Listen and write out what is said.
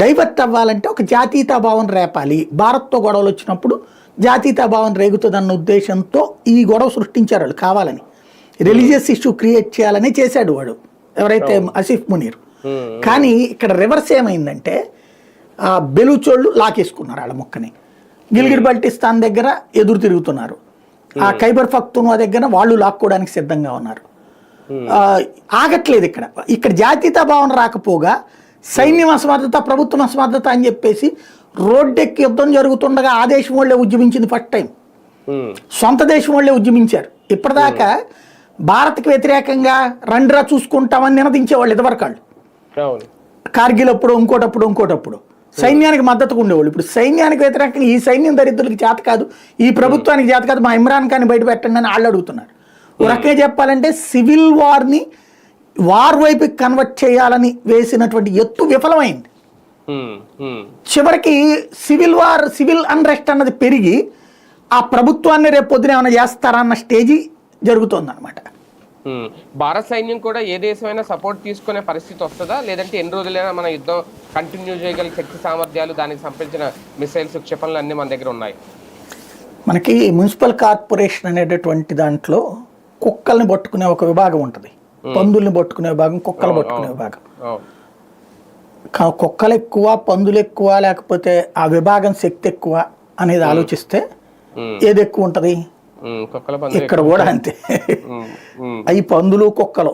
Divert అవ్వాలంటే ఒక జాతీయతా భావం రేపాలి. భారత్తో గొడవలు వచ్చినప్పుడు జాతీయతా భావం రేగుతుందన్న ఉద్దేశంతో ఈ గొడవ సృష్టించారు వాళ్ళు కావాలని. రిలీజియస్ ఇష్యూ క్రియేట్ చేయాలని చేశాడు వాడు ఎవరైతే అసిఫ్ మునీర్. కానీ ఇక్కడ రివర్స్ ఏమైందంటే ఆ బెలూచోళ్ళు లాకేసుకున్నారు వాళ్ళ మొక్కని. గిల్గిడ్ బల్టిస్తాన్ దగ్గర ఎదురు తిరుగుతున్నారు. ఆ ఖైబర్ పఖ్తూన్వా దగ్గర వాళ్ళు లాక్కోవడానికి సిద్ధంగా ఉన్నారు. ఆగట్లేదు ఇక్కడ. ఇక్కడ జాతీయతా భావన రాకపోగా సైన్యం అసమర్థత ప్రభుత్వం అసమర్థత అని చెప్పేసి రోడ్డెక్కి యుద్ధం జరుగుతుండగా ఆ దేశం వాళ్ళే ఉద్యమించింది ఫస్ట్ టైం ఉమ్, సొంత దేశం వాళ్ళే ఉద్యమించారు. ఇప్పటిదాకా భారత్కి వ్యతిరేకంగా రండిరా చూసుకుంటామని నినదించేవాళ్ళు ఇదివరకు వాళ్ళు కార్గిల్ అప్పుడు ఇంకోటప్పుడు. ఇంకోటప్పుడు సైన్యానికి మద్దతుగా ఉండేవాళ్ళు. ఇప్పుడు సైన్యానికి వ్యతిరేకంగా ఈ సైన్యం దరిద్రులకి చేత కాదు ఈ ప్రభుత్వానికి చేత కాదు మా ఇమ్రాన్ ఖాన్ బయట పెట్టండి అని వాళ్ళు అడుగుతున్నారు. రకంగా చెప్పాలంటే సివిల్ వార్ని వార్ వైపు కన్వర్ట్ చేయాలని వేసినటువంటి ఎత్తు విఫలమైంది. చివరికి సివిల్ వార్ సివిల్ అన్రెస్ట్ అన్నది పెరిగి ఆ ప్రభుత్వాన్ని రేపు పొద్దున ఏమైనా చేస్తారా అన్న స్టేజీ జరుగుతోందన్నమాట. భారత సైన్యం కూడా ఏ దేశమైనా సపోర్ట్ తీసుకునే పరిస్థితి వస్తుందా? లేదంటే ఎన్ని రోజులైనా మన యుద్ధం కంటిన్యూ చేయగల శక్తి సామర్థ్యాలు దానికి సంబంధించిన మిసైల్స్ క్షిపణులు అన్ని మన దగ్గర ఉన్నాయి. మనకి మున్సిపల్ కార్పొరేషన్ అనేటటువంటి దాంట్లో కుక్కల్ని పట్టుకునే ఒక విభాగం ఉంటుంది. పందుల్ని పట్టుకునే విభాగం కుక్కలు పట్టుకునే కా- కుక్కలు ఎక్కువ పందులు ఎక్కువ లేకపోతే ఆ విభాగం శక్తి ఎక్కువ అనేది ఆలోచిస్తే ఏది ఎక్కువ ఉంటుంది? ఇక్కడ కూడా అంతే. అవి పందులు కుక్కలు.